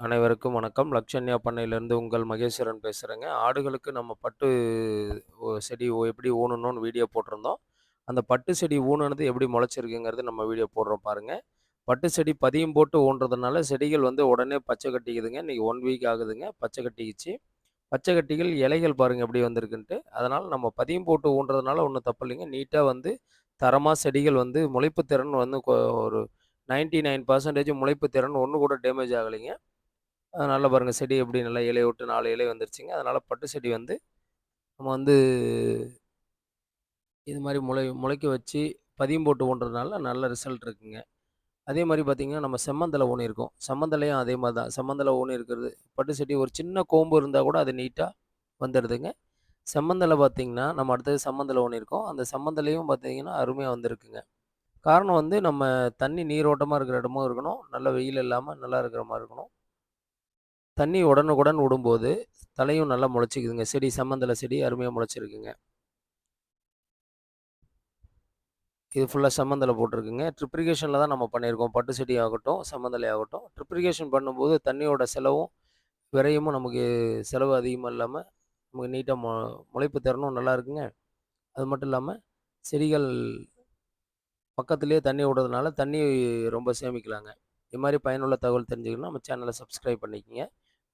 அனைவருக்கும் வணக்கம். லக்ஷன்யா பண்ணையிலேருந்து உங்கள் மகேஸ்வரன் பேசுகிறேங்க ஆடுகளுக்கு நம்ம பட்டு செடி எப்படி ஊனணும்னு வீடியோ போட்டிருந்தோம். அந்த பட்டு செடி ஊனுனது எப்படி முளைச்சிருக்குங்கிறது நம்ம வீடியோ போடுறோம் பாருங்கள் பட்டு செடி பதியம் போட்டு ஊன்றதுனால செடிகள் வந்து உடனே பச்சை கட்டிக்குதுங்க. இன்றைக்கி ஒன் வீக் ஆகுதுங்க. பச்சை கட்டிக்குச்சு பச்சை கட்டிகள் இலைகள் பாருங்கள் எப்படி வந்திருக்குன்ட்டு. அதனால் நம்ம பதியம் போட்டு ஊன்றதுனால ஒண்ணும் தப்பில்லைங்க. நீட்டாக வந்து தரமாக செடிகள் வந்து முளைப்பு திறன் வந்து கொ ஒரு 99% முளைப்பு திறன் ஒன்று கூட டேமேஜ் ஆகலைங்க. நல்லா பாருங்கள் செடி எப்படி நல்லா இலைய விட்டு நாலு இலை வந்துருச்சுங்க. அதனால் பட்டு செடி வந்து நம்ம வந்து இது மாதிரி முளை முளைக்க வச்சு பதியம் போட்டு ஊன்றதுனால நல்ல ரிசல்ட் இருக்குங்க. அதே மாதிரி பார்த்திங்கன்னா நம்ம செம்மந்தல ஊனியிருக்கோம். செம்மந்தலையும் அதே மாதிரி தான். செம்மந்தல ஊனியிருக்கிறது பட்டு செடி ஒரு சின்ன கோம்பு இருந்தால் கூட அது நீட்டாக வந்துடுதுங்க. செம்மந்தலை பார்த்தீங்கன்னா, நம்ம அடுத்தது செம்மந்தல ஊனியிருக்கோம். அந்த செம்மந்தலையும் பார்த்தீங்கன்னா, அருமையாக வந்திருக்குங்க. காரணம் வந்து நம்ம தண்ணி நீரோட்டமாக இருக்கிற இடமும் இருக்கணும். நல்ல வெயில் இல்லாமல் நல்லா இருக்கிற மாதிரி இருக்கணும். தண்ணி உடனுக்குடன் விடும்போது, தலையும் நல்லா முளைச்சிக்குதுங்க. செடி சம்மந்தல செடி அருமையாக முளைச்சிருக்குங்க. இது ஃபுல்லாக சம்மந்தலை போட்டிருக்குங்க. ட்ரிப்ரிகேஷனில் தான் நம்ம பண்ணியிருக்கோம். பட்டு செடி ஆகட்டும், சம்மந்தலை ஆகட்டும். ட்ரிப்ரிகேஷன் பண்ணும்போது தண்ணியோட செலவும், விரையும் நமக்கு செலவு அதிகமாக இல்லாமல் நமக்கு நீட்டாக மொ முளைப்பு திறனும் நல்லா இருக்குங்க. அது மட்டும் இல்லாமல் செடிகள் பக்கத்துலேயே தண்ணி விடுறதுனால தண்ணி ரொம்ப சேமிக்கலாங்க. இது மாதிரி பயனுள்ள தகவல் தெரிஞ்சுக்கணும்னா நம்ம சேனலை சப்ஸ்கிரைப் பண்ணிக்கோங்க